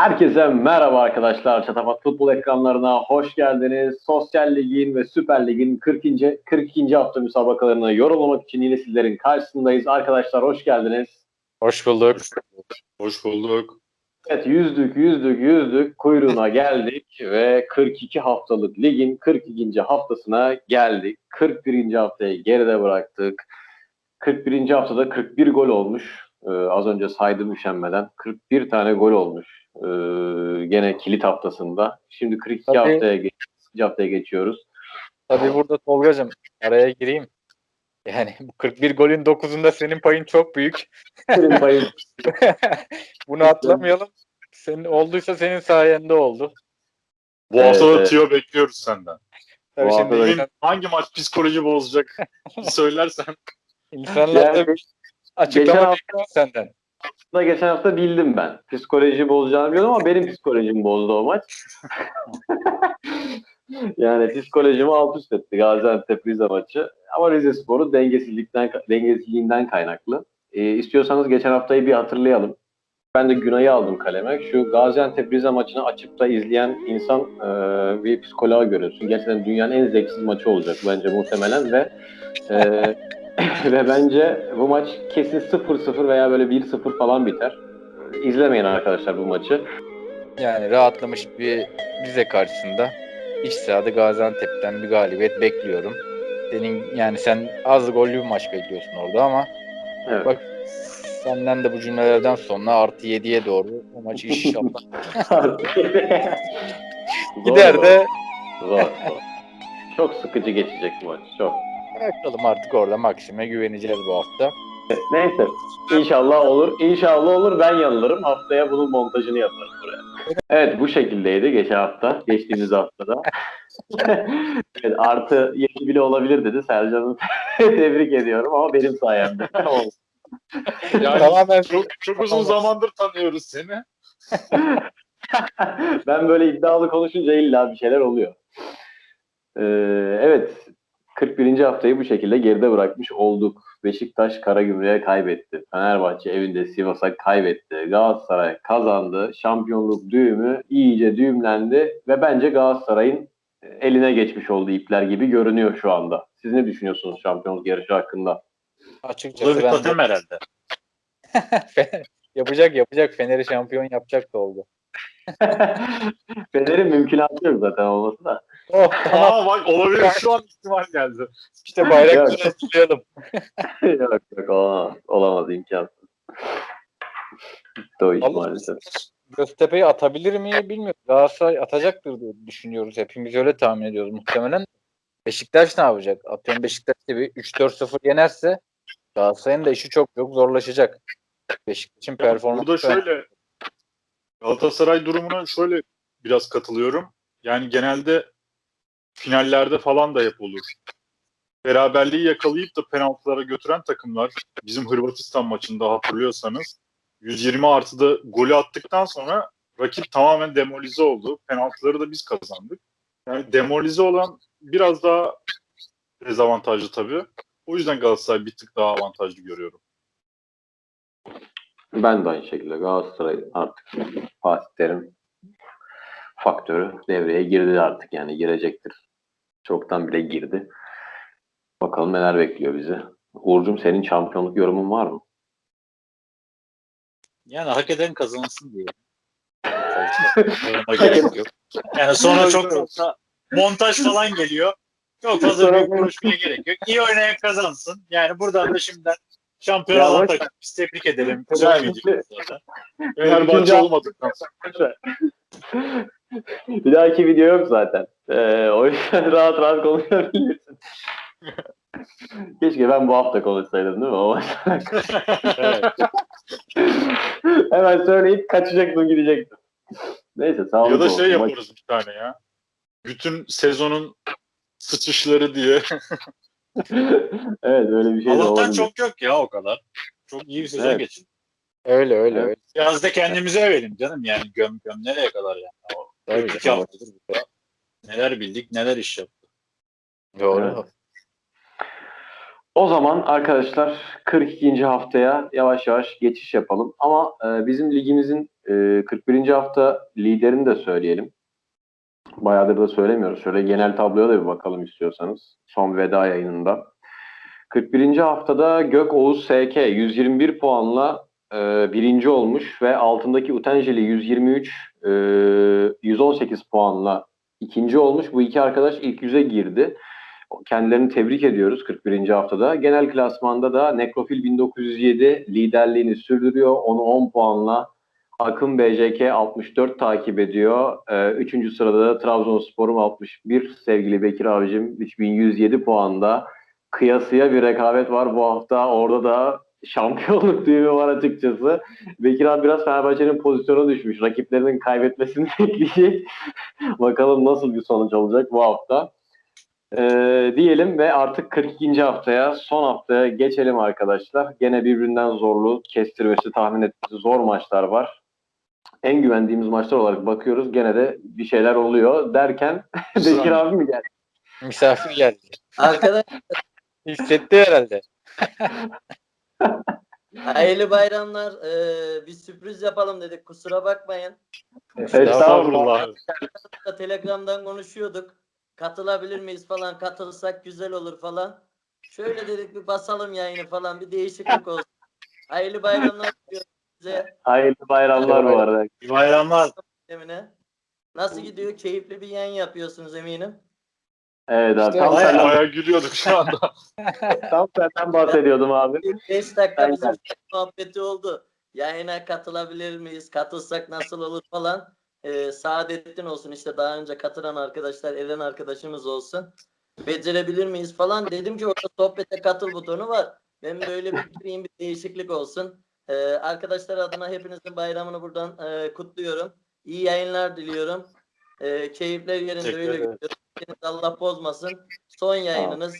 Herkese merhaba arkadaşlar. Çatapat Futbol ekranlarına hoş geldiniz. Sosyal Lig'in ve Süper Lig'in 40. 42. hafta müsabakalarını yorumlamak için yine sizlerin karşısındayız. Arkadaşlar hoş geldiniz. Hoş bulduk. Hoş bulduk. Evet yüzdük yüzdük yüzdük kuyruğuna geldik ve 42 haftalık ligin 42. haftasına geldik. 41. haftayı geride bıraktık. 41. haftada 41 gol olmuş. Ee, az önce saydım üşenmeden. 41 tane gol olmuş. Ee, gene kilit haftasında. Şimdi 42 Tabii. haftaya geçiyoruz. haftaya geçiyoruz. Tabii burada Tolga'cığım araya gireyim. Yani bu 41 golün 9'unda senin payın çok büyük. Senin payın Bunu atlamayalım. Senin olduysa senin sayende oldu. Bu Evet, hafta da evet. tüyo bekliyoruz senden. Tabii Bu şimdi hafta da- Bugün hangi maç psikoloji bozacak bir söylersen. insanlar Yani da geçen açıklama hafta- bekliyor senden. Da geçen hafta bildim ben. Psikoloji bozacağını biliyordum ama benim psikolojim bozdu o maç. yani psikolojimi alt üst etti Gaziantep Rize maçı. Ama Rize Spor'u dengesizlikten dengesizliğinden kaynaklı. Ee, istiyorsanız geçen haftayı bir hatırlayalım. Ben de Günay'ı aldım kaleme. Şu Gaziantep Rize maçını açıp da izleyen insan e, bir psikoloğa görüyorsun. Gerçekten dünyanın en zevksiz maçı olacak bence muhtemelen ve e, ve bence bu maç kesin 0-0 veya böyle 1-0 falan biter. İzlemeyin arkadaşlar bu maçı. Yani rahatlamış bir Rize karşısında iç sahada Gaziantep'ten bir galibiyet bekliyorum. Senin yani sen az gollü bir maç bekliyorsun orada ama Evet. bak senden de bu cümlelerden sonra artı 7'ye doğru o maç inşallah gider de Zor, zor. Çok sıkıcı geçecek bu maç. Çok. Bakalım artık orada Maksim'e güveneceğiz bu hafta. Neyse. İnşallah olur. İnşallah olur. Ben yanılırım. Haftaya bunun montajını yaparım buraya. Evet bu şekildeydi geçen hafta. Geçtiğimiz haftada. evet, artı 7 bile olabilir dedi. Sercan'ı tebrik ediyorum ama benim sayemde. Tamam. Yani Tamamen çok, çok uzun zamandır tanıyoruz seni. ben böyle iddialı konuşunca illa bir şeyler oluyor. Ee, evet 41. haftayı bu şekilde geride bırakmış olduk. Beşiktaş Karagümrük'e kaybetti. Fenerbahçe evinde Sivas'a kaybetti. Galatasaray kazandı. Şampiyonluk düğümü iyice düğümlendi ve bence Galatasaray'ın eline geçmiş oldu ipler gibi görünüyor şu anda. Siz ne düşünüyorsunuz şampiyonluk yarışı hakkında? Açıkçası ben de herhalde. yapacak yapacak Fener'i şampiyon yapacak da oldu. Fener'in mümkünatı yok zaten olması da. Oh Aa bak olabilir şu an ihtimal geldi. işte Yok. bayrakları hatırlayalım. yok yok olamaz. Olamaz imkansız. Alır maalesef. Göztepe'yi atabilir mi bilmiyorum. Galatasaray atacaktır diye düşünüyoruz. Hepimiz öyle tahmin ediyoruz muhtemelen. Beşiktaş ne yapacak? Atıyorum Beşiktaş gibi 3-4-0 yenerse Galatasaray'ın da işi çok çok zorlaşacak. Beşiktaş'ın performansı Burada şöyle Galatasaray durumuna şöyle biraz katılıyorum. Yani genelde finallerde falan da hep olur. Beraberliği yakalayıp da penaltılara götüren takımlar bizim Hırvatistan maçında hatırlıyorsanız 120 artıda golü attıktan sonra rakip tamamen demolize oldu. Penaltıları da biz kazandık. Yani demolize olan biraz daha dezavantajlı tabii. O yüzden Galatasaray bir tık daha avantajlı görüyorum. Ben de aynı şekilde Galatasaray artık Fatih Terim faktörü devreye girdi artık yani girecektir. Çoktan bile girdi. Bakalım neler bekliyor bizi. Uğur'cum senin şampiyonluk yorumun var mı? Yani hak eden kazansın diye. Yani sonra çok fazla montaj falan geliyor. Çok fazla büyük konuşmaya gerek yok. İyi oynayan kazansın. Yani buradan da şimdiden şampiyon takım biz tebrik edelim. Ya Söylemeyeceğiz zaten. Fenerbahçe sonra. Bir dahaki video yok zaten. Ee, o yüzden rahat rahat konuşabilirsin. Keşke ben bu hafta konuşsaydım değil mi? O. Hemen söyleyip kaçacaktım gidecektim. Neyse sağ olun. Ya da şey yaparız bir tane ya. Bütün sezonun sıçışları diye. evet öyle bir şey Allah'tan olabilir. çok yok ya o kadar. Çok iyi bir sezon Evet. geçin. Öyle öyle Evet. öyle. Biraz da kendimize övelim canım yani göm göm nereye kadar yani. O Tabii, tabii. haftadır burada neler bildik neler iş yaptık. Doğru. Evet. O zaman arkadaşlar 42. haftaya yavaş yavaş geçiş yapalım. Ama e, bizim ligimizin e, 41. hafta liderini de söyleyelim. Bayağıdır da söylemiyoruz. Şöyle genel tabloya da bir bakalım istiyorsanız. Son veda yayınında. 41. haftada Gök Oğuz SK 121 puanla e, birinci olmuş ve altındaki Utenjeli 123 e, 118 puanla ikinci olmuş. Bu iki arkadaş ilk yüze girdi. Kendilerini tebrik ediyoruz 41. haftada. Genel klasmanda da Nekrofil 1907 liderliğini sürdürüyor. Onu 10 puanla Akın BJK 64 takip ediyor. Ee, üçüncü sırada da Trabzonspor'um 61. Sevgili Bekir abicim 3107 puanda. Kıyasıya bir rekabet var bu hafta. Orada da şampiyonluk düğümü var açıkçası. Bekir abi biraz Fenerbahçe'nin pozisyona düşmüş. Rakiplerinin kaybetmesini bekleyecek. Bakalım nasıl bir sonuç olacak bu hafta. Ee, diyelim ve artık 42. haftaya, son haftaya geçelim arkadaşlar. Gene birbirinden zorlu, kestirmesi, tahmin etmesi zor maçlar var. En güvendiğimiz maçlar olarak bakıyoruz. Gene de bir şeyler oluyor derken Bekir abi mi geldi? Misafir geldi. Arkadaş Hissetti herhalde. Hayırlı bayramlar. Ee, bir sürpriz yapalım dedik. Kusura bakmayın. Estağfurullah. Da Telegram'dan konuşuyorduk. Katılabilir miyiz falan. Katılsak güzel olur falan. Şöyle dedik bir basalım yayını falan. Bir değişiklik olsun. Hayırlı bayramlar size. Hayırlı bayramlar bu arada. İyi bayramlar. Emine. Nasıl gidiyor? Keyifli bir yayın yapıyorsunuz eminim. Evet abi. İşte Tam, bayağı- senden, Bayağı gülüyorduk şu anda. tam senden bahsediyordum abi. 5 dakika bizim muhabbeti oldu. Yayına katılabilir miyiz? Katılsak nasıl olur falan. Ee, Saadettin olsun işte daha önce katılan arkadaşlar, eden arkadaşımız olsun. Becerebilir miyiz falan. Dedim ki orada sohbete katıl butonu var. Ben böyle bir gireyim bir değişiklik olsun. Ee, arkadaşlar adına hepinizin bayramını buradan e, kutluyorum. İyi yayınlar diliyorum. Ee, keyifler yerinde öyle gidiyor. Allah bozmasın. Son yayınınız.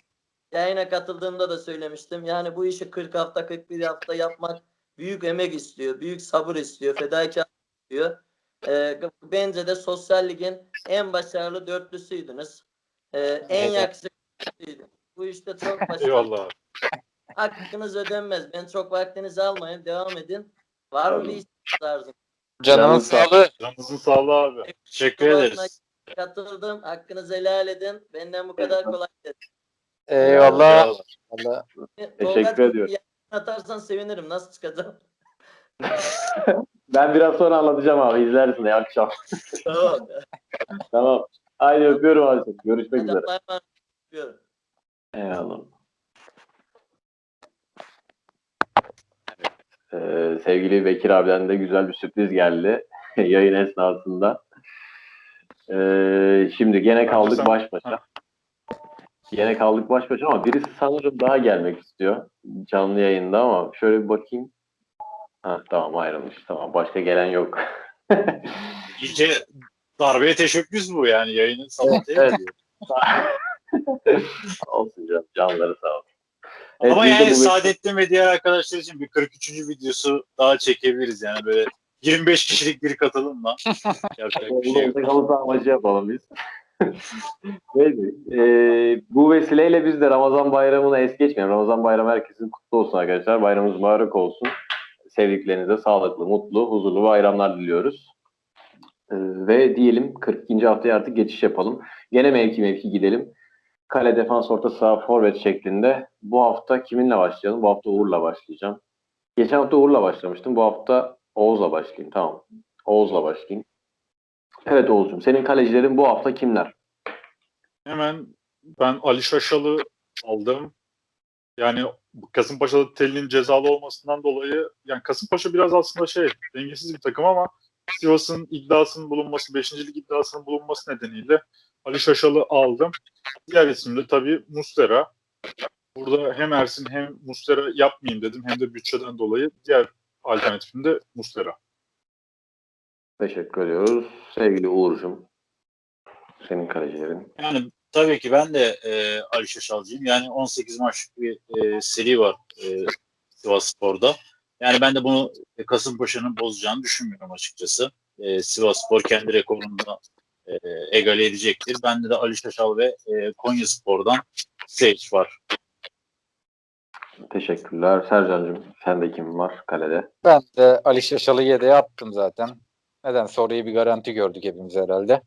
Yayına katıldığımda da söylemiştim. Yani bu işi 40 hafta 41 hafta yapmak büyük emek istiyor. Büyük sabır istiyor. Fedakarlık istiyor. Ee, bence de Sosyal Lig'in en başarılı dörtlüsüydünüz. Ee, en Evet. Bu işte çok başarılı. Eyvallah. Hakkınız ödenmez. Ben çok vaktinizi almayın. Devam edin. Var mı bir isteğiniz sağ- sağlığı. Canınızın sağlığı abi. Teşekkür ederiz. Katıldım. Hakkınızı helal edin. Benden bu kadar kolay. değil. Eyvallah. Allah. Tolga, ediyorum. Atarsan sevinirim. Nasıl çıkacağım? Ben biraz sonra anlatacağım abi. İzlersin ya akşam. tamam. tamam. Haydi öpüyorum abi. Görüşmek üzere. Hadi bay bay. Öpüyorum. Eyvallah. Ee, sevgili Bekir abiden de güzel bir sürpriz geldi yayın esnasında. Ee, şimdi gene kaldık baş başa. Gene kaldık baş başa ama birisi sanırım daha gelmek istiyor canlı yayında ama şöyle bir bakayım. Ha, tamam ayrılmış. Tamam başka gelen yok. İyice darbeye teşebbüs bu yani yayının sabahı Evet. olsun canım. Canları sağ olsun. Evet, Ama yani Saadettin ve diğer arkadaşlar için bir 43. videosu daha çekebiliriz yani böyle 25 kişilik bir katılımla. Yapacak bir şey yok. Amacı yapalım biz. Neyse. Ee, bu vesileyle biz de Ramazan bayramını es geçmeyelim. Ramazan bayramı herkesin kutlu olsun arkadaşlar. Bayramımız mübarek olsun. Sevdiklerinize sağlıklı, mutlu, huzurlu bayramlar diliyoruz. Ee, ve diyelim 42. haftaya artık geçiş yapalım. Gene mevki mevki gidelim. Kale, defans, orta saha, forvet şeklinde. Bu hafta kiminle başlayalım? Bu hafta Uğur'la başlayacağım. Geçen hafta Uğur'la başlamıştım. Bu hafta Oğuz'la başlayayım. Tamam. Oğuz'la başlayayım. Evet Oğuz'cum senin kalecilerin bu hafta kimler? Hemen ben Ali Şaşalı aldım. Yani Kasımpaşa'da Telli'nin cezalı olmasından dolayı yani Kasımpaşa biraz aslında şey dengesiz bir takım ama Sivas'ın iddiasının bulunması, 5. lig iddiasının bulunması nedeniyle Ali Şaşalı aldım. Diğer isim de tabii Mustera. Burada hem Ersin hem Mustera yapmayayım dedim hem de bütçeden dolayı diğer alternatifim de Mustera. Teşekkür ediyoruz. Sevgili Uğur'cum senin kalecilerin. Yani tabii ki ben de e, Ali Şaşalcıyım. Yani 18 maçlık bir e, seri var e, Sivas Spor'da. Yani ben de bunu e, Kasımpaşa'nın bozacağını düşünmüyorum açıkçası. E, Sivas Spor kendi rekorunu da e, egale edecektir. Bende de Ali Şaşal ve e, Konya Spor'dan Seç var. Teşekkürler. Sercan'cığım sende kim var kalede? Ben de Ali Şaşalı yedeğe attım zaten. Neden? Orayı bir garanti gördük hepimiz herhalde.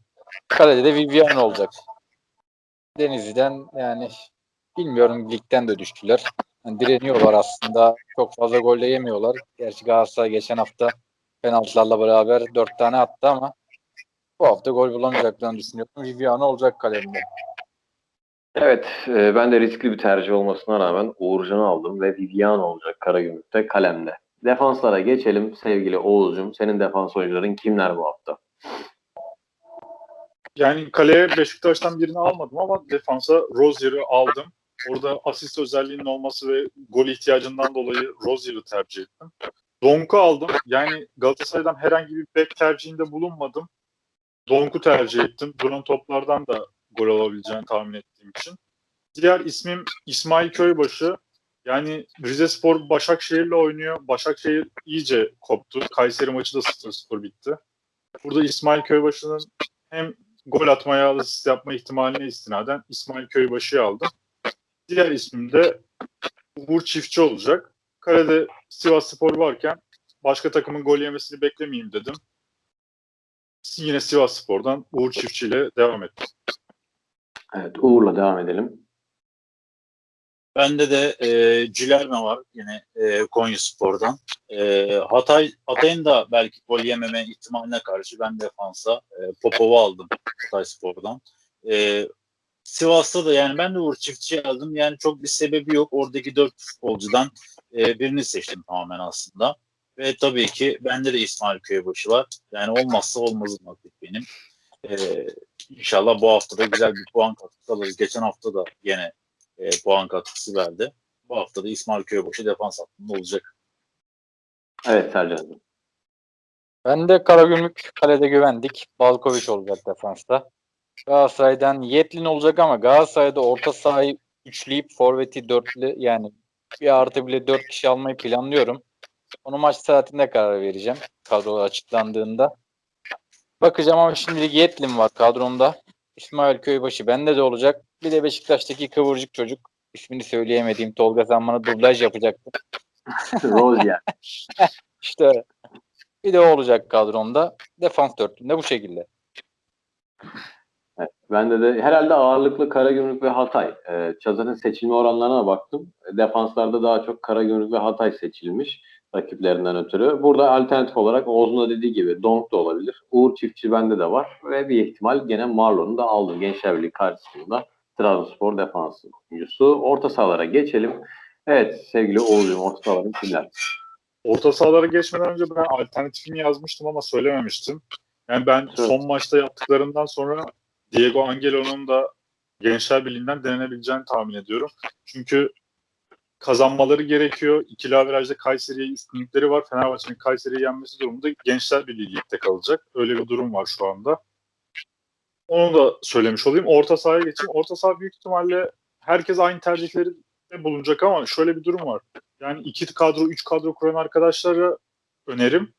Kalede de Vivian olacak. Denizli'den yani bilmiyorum ligden de düştüler. Yani direniyorlar aslında. Çok fazla gol de yemiyorlar. Gerçi Galatasaray geçen hafta penaltılarla beraber dört tane attı ama bu hafta gol bulamayacaklarını düşünüyorum. Vivian olacak kalemde. Evet, e, ben de riskli bir tercih olmasına rağmen Uğurcan'ı aldım ve Vivian olacak Karagümrük'te kalemde. Defanslara geçelim sevgili Oğuz'cum. Senin defans oyuncuların kimler bu hafta? Yani kaleye Beşiktaş'tan birini almadım ama defansa Rozier'i aldım. Orada asist özelliğinin olması ve gol ihtiyacından dolayı Rozier'i tercih ettim. Donk'u aldım. Yani Galatasaray'dan herhangi bir bek tercihinde bulunmadım. Donk'u tercih ettim. Duran toplardan da gol alabileceğini tahmin ettiğim için. Diğer ismim İsmail Köybaşı. Yani Rizespor Başakşehir'le oynuyor. Başakşehir iyice koptu. Kayseri maçı da 0-0 bitti. Burada İsmail Köybaşı'nın hem gol atmaya, asist yapma ihtimaline istinaden İsmail Köybaşı'yı aldım. Diğer ismim de Uğur Çiftçi olacak. Kalede Sivas Spor varken başka takımın gol yemesini beklemeyeyim dedim. Yine Sivas Spor'dan Uğur Çiftçi ile devam ettim. Evet, Uğur'la devam edelim. Bende de e, Cilerme var yine e, Konya Spor'dan. E, Hatay Hatay'ın da belki gol yememe ihtimaline karşı ben defansa e, Popov'u aldım Hatay Spor'dan. E, Sivas'ta da yani ben de Uğur Çiftçi aldım. Yani çok bir sebebi yok. Oradaki dört futbolcudan e, birini seçtim tamamen aslında. Ve tabii ki bende de İsmail Köybaşı var. Yani olmazsa olmazım artık benim. E, inşallah bu hafta da güzel bir puan katkısı alırız. Geçen hafta da yine e, puan katkısı verdi. Bu hafta da İsmail Köybaşı defans hattında olacak. Evet Sercan'cığım. Ben de Karagümrük kalede güvendik. Balkoviç olacak defansta. Galatasaray'dan Yetlin olacak ama Galatasaray'da orta sahayı üçleyip forveti dörtlü yani bir artı bile dört kişi almayı planlıyorum. Onu maç saatinde karar vereceğim. Kadro açıklandığında. Bakacağım ama şimdilik Yetlin var kadromda. İsmail Köybaşı bende de olacak. Bir de Beşiktaş'taki kıvırcık çocuk. İsmini söyleyemediğim Tolga sen bana dublaj yapacaktın. Rozier. İşte bir de o olacak kadromda. Defans dörtlüğünde bu şekilde. Bende de herhalde ağırlıklı Karagümrük ve Hatay. Ee, Çazan'ın seçilme oranlarına baktım. Defanslarda daha çok Karagümrük ve Hatay seçilmiş rakiplerinden ötürü. Burada alternatif olarak Oğuz'un da dediği gibi Donk da olabilir. Uğur Çiftçi bende de var. Ve bir ihtimal gene Marlon'u da aldım. Gençler Birliği karşısında Trabzonspor defansı oyuncusu. Orta sahalara geçelim. Evet sevgili Oğuz'um orta sahaların kimler? Orta sahalara geçmeden önce ben alternatifini yazmıştım ama söylememiştim. Yani ben Evet. son maçta yaptıklarından sonra Diego Angelo'nun da Gençler Birliği'nden denenebileceğini tahmin ediyorum. Çünkü kazanmaları gerekiyor. İkili averajda Kayseri'ye üstünlükleri var. Fenerbahçe'nin Kayseri'yi yenmesi durumunda Gençler Birliği ligde kalacak. Öyle bir durum var şu anda. Onu da söylemiş olayım. Orta sahaya geçeyim. Orta saha büyük ihtimalle herkes aynı tercihleri bulunacak ama şöyle bir durum var. Yani iki kadro, üç kadro kuran arkadaşlara önerim.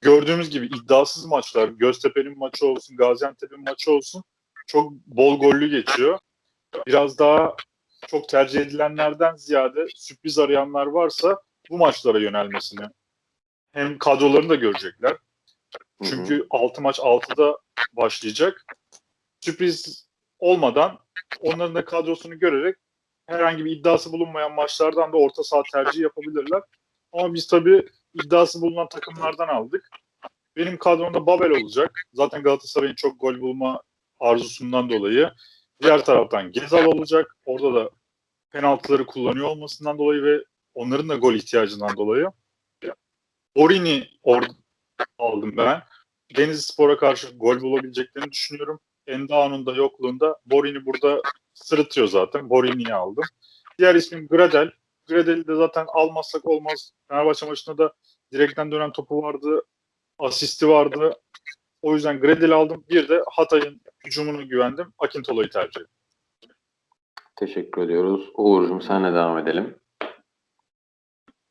Gördüğümüz gibi iddiasız maçlar, Göztepe'nin maçı olsun, Gaziantep'in maçı olsun çok bol gollü geçiyor. Biraz daha çok tercih edilenlerden ziyade sürpriz arayanlar varsa bu maçlara yönelmesini hem kadrolarını da görecekler. Hı hı. Çünkü 6 maç 6'da başlayacak. Sürpriz olmadan onların da kadrosunu görerek herhangi bir iddiası bulunmayan maçlardan da orta saha tercih yapabilirler. Ama biz tabii iddiası bulunan takımlardan aldık. Benim kadromda Babel olacak. Zaten Galatasaray'ın çok gol bulma arzusundan dolayı. Diğer taraftan Gezal olacak. Orada da penaltıları kullanıyor olmasından dolayı ve onların da gol ihtiyacından dolayı. Orini or- aldım ben. Denizli Spor'a karşı gol bulabileceklerini düşünüyorum. Endao'nun da yokluğunda Borini burada sırıtıyor zaten. Borini'yi aldım. Diğer ismim Gradel. Gradel'i de zaten almazsak olmaz. Fenerbahçe maçında da direkten dönen topu vardı. Asisti vardı. O yüzden Gradel'i aldım. Bir de Hatay'ın hücumunu güvendim. Akintola'yı tercih ettim. Teşekkür ediyoruz. Uğur'cum senle devam edelim.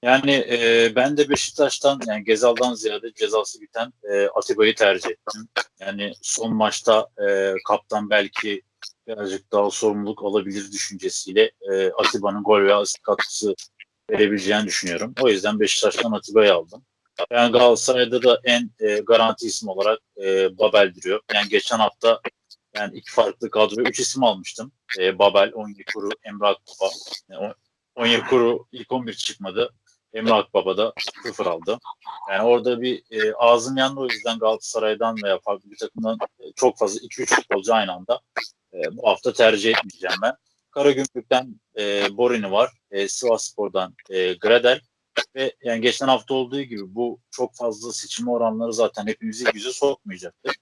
Yani e, ben de Beşiktaş'tan yani Gezal'dan ziyade cezası biten e, Atiba'yı tercih ettim. Yani son maçta e, kaptan belki birazcık daha sorumluluk alabilir düşüncesiyle e, Atiba'nın gol ve asist katkısı verebileceğini düşünüyorum. O yüzden Beşiktaş'tan Atiba'yı aldım. Yani Galatasaray'da da en e, garanti isim olarak e, Babel duruyor. Yani geçen hafta yani iki farklı kadro, üç isim almıştım. E, Babel, Onyekuru, Emre Akbaba. Yani, Onyekuru ilk 11 çıkmadı. Emre Akbaba da sıfır aldı. Yani orada bir e, ağzım yandı o yüzden Galatasaray'dan veya farklı bir takımdan e, çok fazla 2-3 futbolcu aynı anda e, bu hafta tercih etmeyeceğim ben. Karagümrük'ten e, Borini var. E, Sivasspor'dan e, Gradel ve yani geçen hafta olduğu gibi bu çok fazla seçilme oranları zaten hepimizi yüze sokmayacaktır.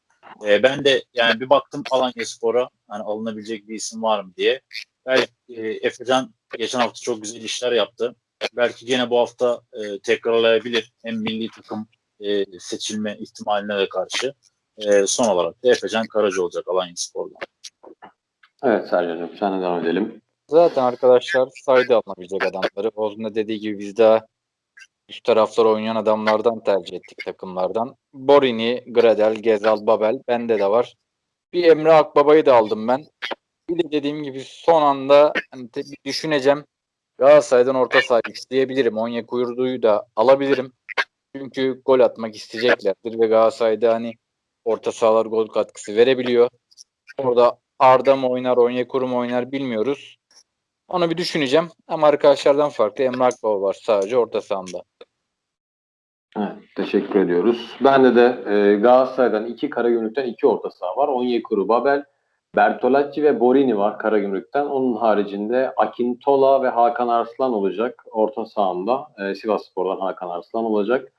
E, ben de yani bir baktım Alanya Spor'a hani alınabilecek bir isim var mı diye. Belki e, Efecan geçen hafta çok güzel işler yaptı. Belki gene bu hafta e, tekrarlayabilir. Hem milli takım e, seçilme ihtimaline de karşı. E, son olarak da Efecan Karaca olacak Alanya Spor'dan. Evet Sercan'cığım sen de devam edelim. Zaten arkadaşlar saydı alınabilecek adamları. Oğuz'un dediği gibi biz daha üst taraflar oynayan adamlardan tercih ettik takımlardan. Borini, Gradel, Gezal, Babel bende de var. Bir Emre Akbaba'yı da aldım ben. Bir de dediğim gibi son anda hani düşüneceğim. Galatasaray'dan orta saha isteyebilirim. Onyekuru'yu da alabilirim. Çünkü gol atmak isteyeceklerdir ve Galatasaray'da hani orta sahalar gol katkısı verebiliyor. Orada Arda mı oynar, Onyekuru mu oynar bilmiyoruz. Onu bir düşüneceğim. Ama arkadaşlardan farklı Emre Akbaba var sadece orta sahamda. Evet, teşekkür ediyoruz. Bende de e, Galatasaray'dan iki Karagümrük'ten iki orta saha var. Onyekuru, Babel, Bertolacci ve Borini var Karagümrük'ten. Onun haricinde Akintola ve Hakan Arslan olacak orta sahamda. E, Sivasspor'dan Hakan Arslan olacak.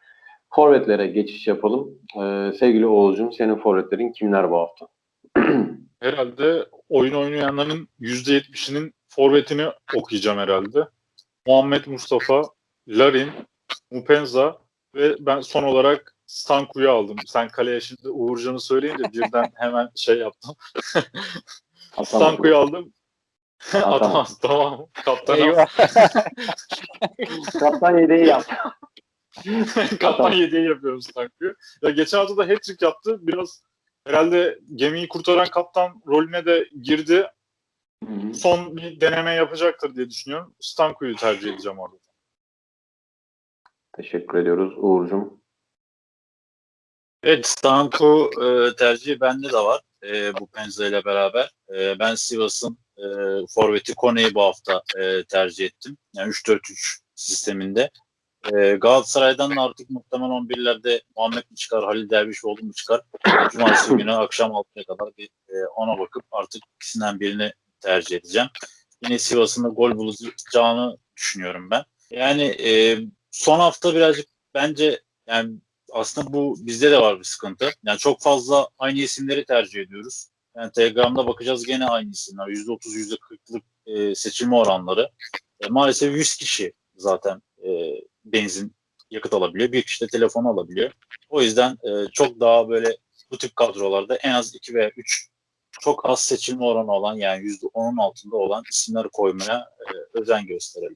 Forvetlere geçiş yapalım. E, sevgili Oğuz'cum senin forvetlerin kimler bu hafta? Herhalde oyun oynayanların %70'inin forvetini okuyacağım herhalde. Muhammed Mustafa, Larin, Mupenza ve ben son olarak Stanku'yu aldım. Sen kaleye şimdi Uğurcan'ı söyleyince birden hemen şey yaptım. Stanku'yu aldım. Atamaz tamam. Eyvah. Kaptan yedeği yap. Kaptan yedeği yapıyorum Stanku'yu. Ya geçen hafta da hat-trick yaptı. Biraz herhalde gemiyi kurtaran kaptan rolüne de girdi. Son bir deneme yapacaktır diye düşünüyorum. Stanku'yu tercih edeceğim orada. Teşekkür ediyoruz Uğur'cum. Evet Stanko e, tercihi bende de var. E, bu Penza ile beraber. E, ben Sivas'ın e, forveti Kone'yi bu hafta e, tercih ettim. Yani 3-4-3 sisteminde. E, Galatasaray'dan da artık muhtemelen 11'lerde Muhammed mi çıkar, Halil Dervişoğlu mu çıkar? Cumartesi günü akşam 6'ya kadar bir e, ona bakıp artık ikisinden birini tercih edeceğim. Yine Sivas'ın da gol bulacağını düşünüyorum ben. Yani e, son hafta birazcık bence yani aslında bu bizde de var bir sıkıntı. Yani çok fazla aynı isimleri tercih ediyoruz. Yani Telegram'da bakacağız gene aynı isimler. %30, %40'lık e, seçilme oranları. E, maalesef 100 kişi zaten e, benzin yakıt alabiliyor. Bir kişi de telefon alabiliyor. O yüzden e, çok daha böyle bu tip kadrolarda en az 2 veya 3 çok az seçilme oranı olan yani %10'un altında olan isimleri koymaya e, özen gösterelim.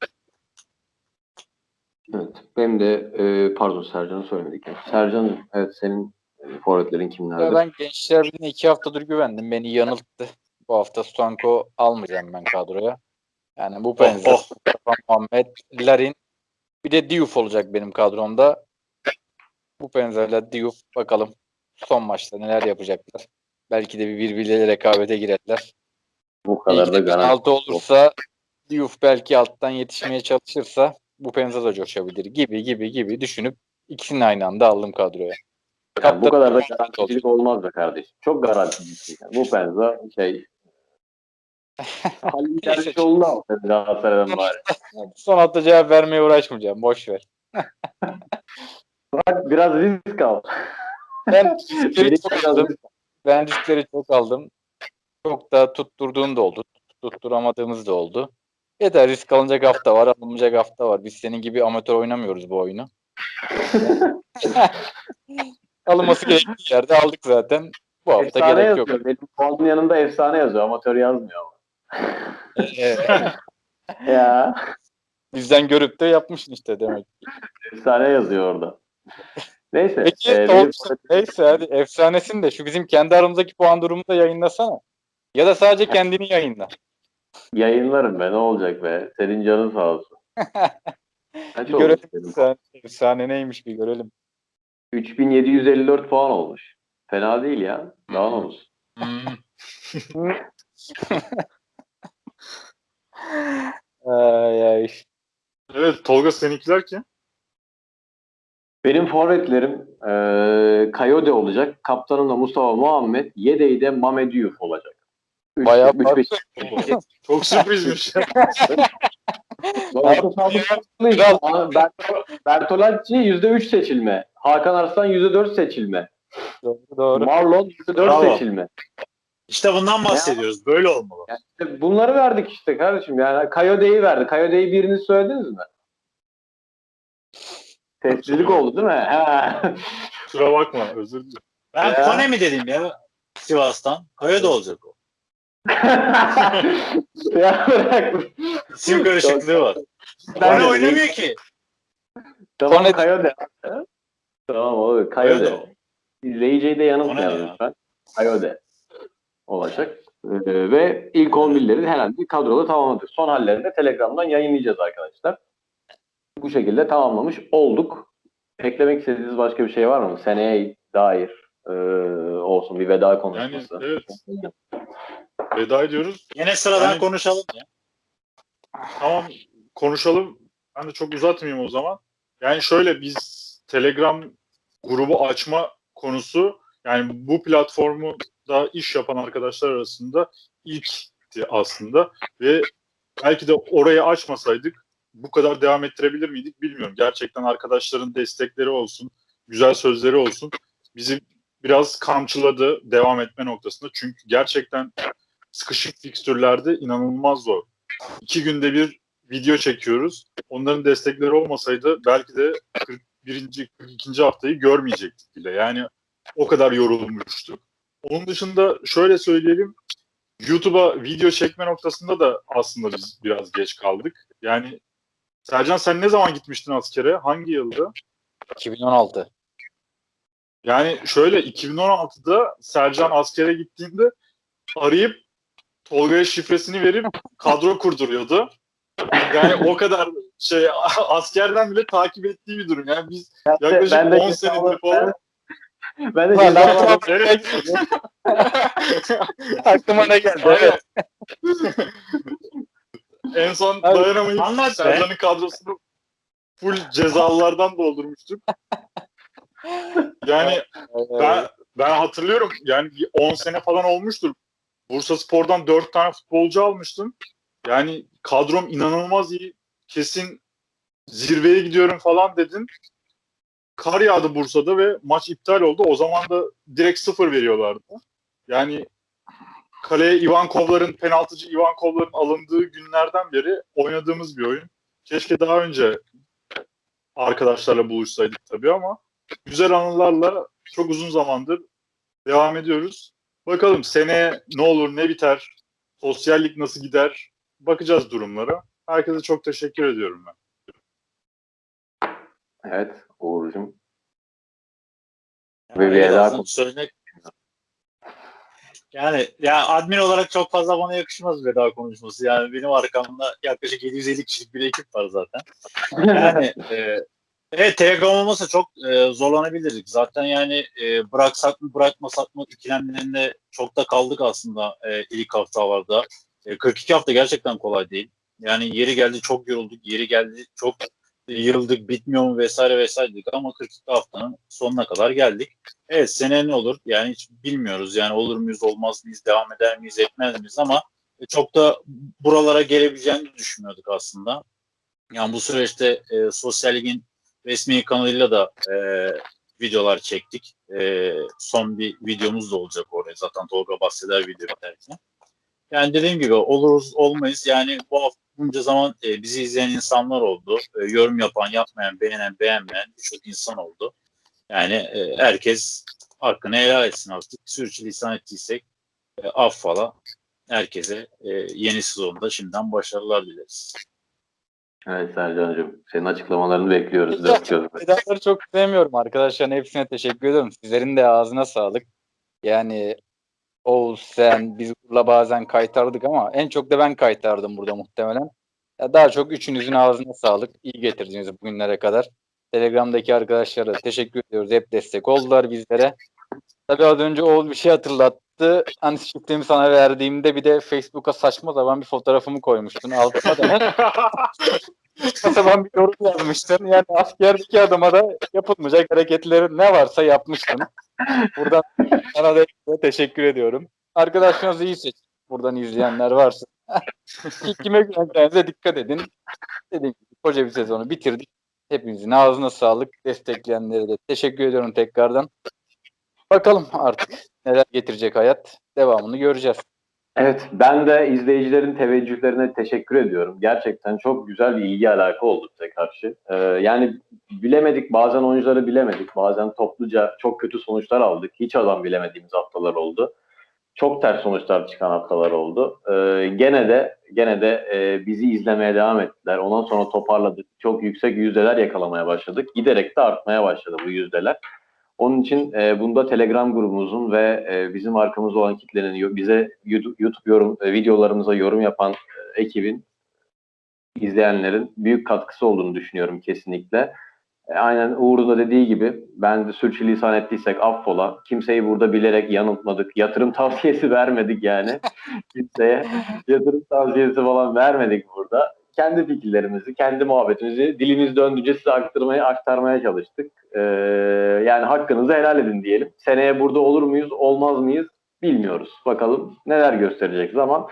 Evet. Benim de e, pardon Sercan'ı söylemedik. ya. Sercan evet senin e, forvetlerin kimlerdir? Ya ben Gençler Birliği'ne iki haftadır güvendim. Beni yanılttı. Bu hafta Stanko almayacağım ben kadroya. Yani bu benzer. oh. Mustafa Muhammed, Larin. Bir de Diouf olacak benim kadromda. Bu benzerle Diouf bakalım son maçta neler yapacaklar. Belki de bir birbirleriyle rekabete girerler. Bu kadar da İlk garanti. altı olursa Diouf belki alttan yetişmeye çalışırsa bu Penza da coşabilir gibi gibi gibi düşünüp ikisini aynı anda aldım kadroya. Yani bu kadar da garanticilik olmaz be kardeşim. Çok garanticisin. Yani. Bu penza şey Halil Dervişoğlu'nu al Galatasaray'dan bari. Son hafta cevap vermeye uğraşmayacağım. Boş ver. Bak biraz risk al. Ben riskleri çok aldım. Ben riskleri çok aldım. Çok da tutturduğum da oldu. Tutturamadığımız da oldu. Yeter risk alınacak hafta var, alınmayacak hafta var. Biz senin gibi amatör oynamıyoruz bu oyunu. Alınması gerektiği yerde aldık zaten. Bu hafta Efsane gerek yok. Benim puanın yanında efsane yazıyor. Amatör yazmıyor ama. Ee, Ya bizden görüp de yapmışsın işte demek. efsane yazıyor orada. Neyse. Peki e, benim. Neyse hadi efsanesin de şu bizim kendi aramızdaki puan durumunu da yayınlasana. Ya da sadece kendini yayınla. Yayınlarım be ne olacak be. Senin canın sağ olsun. Kaç Bir görelim. Efsane, efsane neymiş bir görelim. 3754 puan olmuş. Fena değil ya. Daha ne olsun. Ay ay. Evet Tolga seninkiler kim? Benim forvetlerim eee Kayode olacak. Kaptanım da Mustafa Muhammed. Yedeği Mame Diouf olacak. Üç- Bayağı üç- beş- Çok sürprizmiş. Bertolacci %3 seçilme. Hakan Arslan %4 seçilme. Doğru doğru. Marlon %4 Bravo. seçilme. İşte bundan bahsediyoruz. Böyle olmalı. İşte bunları verdik işte kardeşim. Yani Kayode'yi verdi. Kayode'yi birini söylediniz mi? Sessizlik oldu değil mi? Ha. Kusura bakma özür dilerim. Ben Ya. Kone mi dedim ya Sivas'tan? Kaya da olacak o. ya bırak. İsim karışıklığı var. Ben Kone oynamıyor ki. Tamam Kone- Kayode. Tamam olur. Kayode. o. İzleyiciyi de yanıltmayalım ya. lütfen. Kayode olacak. Ee, ve ilk 11'leri herhalde kadroda tamamladık. Son hallerini de Telegram'dan yayınlayacağız arkadaşlar. Bu şekilde tamamlamış olduk. Eklemek istediğiniz başka bir şey var mı? Seneye dair e, olsun bir veda Yani konuşması. evet veda ediyoruz. Yine sıradan Yani- konuşalım ya. Tamam konuşalım. Ben de çok uzatmayayım o zaman. Yani şöyle biz Telegram grubu açma konusu yani bu platformu da iş yapan arkadaşlar arasında ilkti aslında ve belki de orayı açmasaydık bu kadar devam ettirebilir miydik bilmiyorum. Gerçekten arkadaşların destekleri olsun, güzel sözleri olsun bizi biraz kamçıladı devam etme noktasında. Çünkü gerçekten sıkışık fikstürlerde inanılmaz zor. İki günde bir video çekiyoruz. Onların destekleri olmasaydı belki de 41. 42. haftayı görmeyecektik bile. Yani o kadar yorulmuştuk. Onun dışında şöyle söyleyelim. YouTube'a video çekme noktasında da aslında biz biraz geç kaldık. Yani Sercan sen ne zaman gitmiştin askere? Hangi yılda? 2016. Yani şöyle 2016'da Sercan askere gittiğinde arayıp Tolga'ya şifresini verip kadro kurduruyordu. Yani o kadar şey askerden bile takip ettiği bir durum. Yani biz yaklaşık ben de 10 senedir falan Ben, de Ulan. Evet. Aklıma ne geldi? Evet. en son Abi, dayanamayıp anlat. Sercan'ın kadrosunu full cezalılardan doldurmuştuk. Yani ben, ben hatırlıyorum yani bir 10 sene falan olmuştur. Bursa Spor'dan 4 tane futbolcu almıştım. Yani kadrom inanılmaz iyi. Kesin zirveye gidiyorum falan dedin. Kar yağdı Bursa'da ve maç iptal oldu. O zaman da direkt sıfır veriyorlardı. Yani kaleye Ivankovların, penaltıcı Ivankovların alındığı günlerden beri oynadığımız bir oyun. Keşke daha önce arkadaşlarla buluşsaydık tabii ama güzel anılarla çok uzun zamandır devam ediyoruz. Bakalım seneye ne olur ne biter, sosyallik nasıl gider bakacağız durumlara. Herkese çok teşekkür ediyorum ben. Evet Uğur'cum. Yani Ve bir daha- söylemek yani ya admin olarak çok fazla bana yakışmaz veda konuşması. Yani benim arkamda yaklaşık 750 kişilik bir ekip var zaten. Yani e, evet Telegram olmasa çok e, zorlanabilirdik. Zaten yani e, bıraksak mı bırakmasak mı ikilemlerinde çok da kaldık aslında e, ilk haftalarda. E, 42 hafta gerçekten kolay değil. Yani yeri geldi çok yorulduk, yeri geldi çok yıldık bitmiyor mu vesaire vesaire dedik ama 42 haftanın sonuna kadar geldik. Evet sene ne olur yani hiç bilmiyoruz yani olur muyuz olmaz mıyız devam eder miyiz etmez miyiz ama çok da buralara gelebileceğini düşünmüyorduk aslında. Yani bu süreçte e, Sosyal Lig'in resmi kanalıyla da e, videolar çektik. E, son bir videomuz da olacak oraya zaten Tolga bahseder video biterken. Yani dediğim gibi oluruz olmayız yani bu hafta bunca zaman e, bizi izleyen insanlar oldu. E, yorum yapan, yapmayan, beğenen, beğenmeyen birçok insan oldu. Yani e, herkes hakkını helal etsin artık. Sürçülisan ettiysek e, affola. Herkese e, yeni sezonda şimdiden başarılar dileriz. Evet Sercan'cığım. Senin açıklamalarını bekliyoruz. Vedaları çok sevmiyorum arkadaşlar. Hepsine teşekkür ediyorum. Sizlerin de ağzına sağlık. Yani Oğuz sen biz Uğur'la bazen kaytardık ama en çok da ben kaytardım burada muhtemelen. Ya daha çok üçünüzün ağzına sağlık. İyi getirdiniz bugünlere kadar. Telegram'daki arkadaşlara teşekkür ediyoruz. Hep destek oldular bizlere. Tabii az önce Oğuz bir şey hatırlattı. Hani şifremi sana verdiğimde bir de Facebook'a saçma sapan bir fotoğrafımı koymuştun. Altına da sapan bir yorum yazmıştın. Yani askerdeki adama da yapılmayacak hareketleri ne varsa yapmıştın. Buradan sana da teşekkür ediyorum. Arkadaşlarınızı iyi seçin. Buradan izleyenler varsa. Kime güveneceğinize dikkat edin. Dediğim gibi koca bir sezonu bitirdik. Hepinizin ağzına sağlık. Destekleyenlere de teşekkür ediyorum tekrardan. Bakalım artık neler getirecek hayat. Devamını göreceğiz. Evet, ben de izleyicilerin teveccühlerine teşekkür ediyorum. Gerçekten çok güzel bir ilgi alaka oldu bize karşı. Ee, yani bilemedik, bazen oyuncuları bilemedik, bazen topluca çok kötü sonuçlar aldık. Hiç adam bilemediğimiz haftalar oldu. Çok ters sonuçlar çıkan haftalar oldu. Ee, gene de gene de e, bizi izlemeye devam ettiler. Ondan sonra toparladık. Çok yüksek yüzdeler yakalamaya başladık. Giderek de artmaya başladı bu yüzdeler. Onun için e, bunda Telegram grubumuzun ve e, bizim arkamızda olan kitlenin bize YouTube yorum e, videolarımıza yorum yapan e, ekibin izleyenlerin büyük katkısı olduğunu düşünüyorum kesinlikle. E, aynen Uğur'un da dediği gibi ben de sürçülisan ettiysek affola. Kimseyi burada bilerek yanıltmadık. Yatırım tavsiyesi vermedik yani. Kimseye yatırım tavsiyesi falan vermedik burada. Kendi fikirlerimizi, kendi muhabbetimizi dilimiz döndüğünce size aktarmaya, aktarmaya çalıştık. Ee, yani hakkınızı helal edin diyelim. Seneye burada olur muyuz, olmaz mıyız bilmiyoruz. Bakalım neler gösterecek zaman.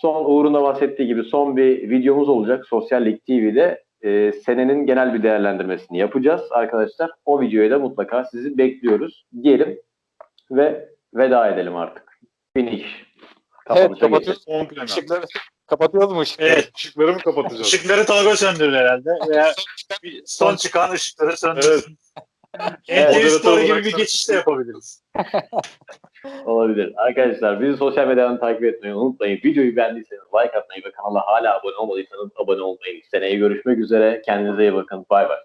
Son Uğur'un da bahsettiği gibi son bir videomuz olacak Sosyal Lig TV'de. Ee, senenin genel bir değerlendirmesini yapacağız arkadaşlar. O videoyu da mutlaka sizi bekliyoruz diyelim ve veda edelim artık. Finish. Evet Kapanışa geçelim. kapatıyoruz. Kapatıyoruz mu ışıkları? Evet. Işıkları mı kapatacağız? Işıkları Tolga söndürür herhalde. Veya son çıkan ışıkları söndürsün. Evet. NTV gibi bir geçiş de yapabiliriz. Olabilir. Arkadaşlar bizi sosyal medyadan takip etmeyi unutmayın. Videoyu beğendiyseniz like atmayı ve kanala hala abone olmadıysanız abone olmayı. Seneye görüşmek üzere. Kendinize iyi bakın. Bay bay.